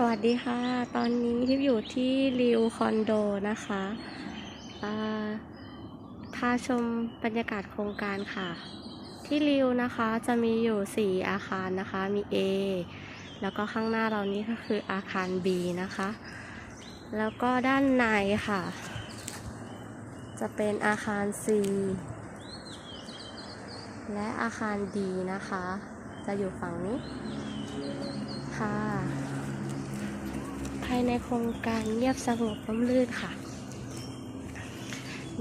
สวัสดีค่ะ ตอนนี้ทิพย์อยู่ที่ริวคอนโดนะคะพาชมบรรยากาศโครงการค่ะ ที่ริวนะคะจะมีอยู่ 4 อาคารนะคะ มี A แล้วก็ข้างหน้าเรานี้ก็คืออาคาร B นะคะ แล้วก็ด้านในค่ะ จะเป็นอาคาร C และอาคาร D นะคะ จะอยู่ฝั่งนี้ค่ะ ในโครงการเงียบสงบร่มรื่นค่ะ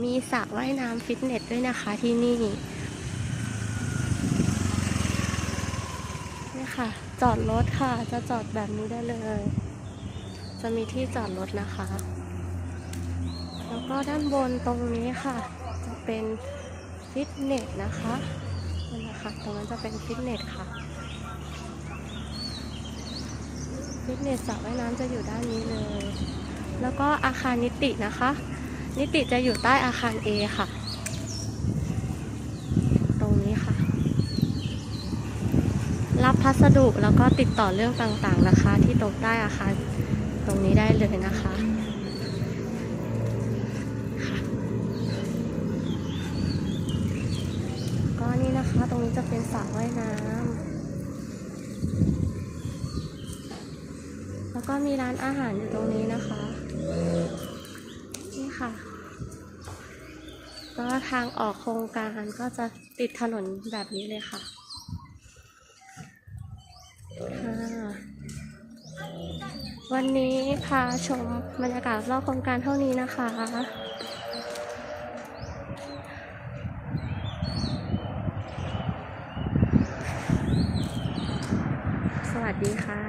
มีสระว่ายน้ำฟิตเนสด้วยนะคะที่นี่นี่ค่ะ จอดรถค่ะ จะจอดแบบนี้ได้เลย จะมีที่จอดรถนะคะ แล้วก็ด้านบนตรงนี้ค่ะ จะเป็นฟิตเนสนะคะนั่นนะคะ ตรงนั้นจะเป็นฟิตเนสค่ะ ฟิตเนสสระว่ายน้ำจะอยู่ด้านนี้เลย แล้วก็อาคารนิตินะคะ นิติจะอยู่ใต้อาคาร A ค่ะ ตรงนี้ค่ะ รับพัสดุแล้วก็ติดต่อเรื่องต่างๆนะคะ ที่ตรงใต้อาคารตรงนี้ได้เลยนะคะค่ะก็นี่นะคะ ตรงนี้จะเป็นสระว่ายน้ำ แล้ว ก็มีร้านอาหารอยู่ตรงนี้นะคะ นี่ค่ะ ก็ทางออกโครงการก็จะติดถนนแบบนี้เลยค่ะค่ะวันนี้พาชมบรรยากาศรอบโครงการเท่านี้นะคะ สวัสดีค่ะ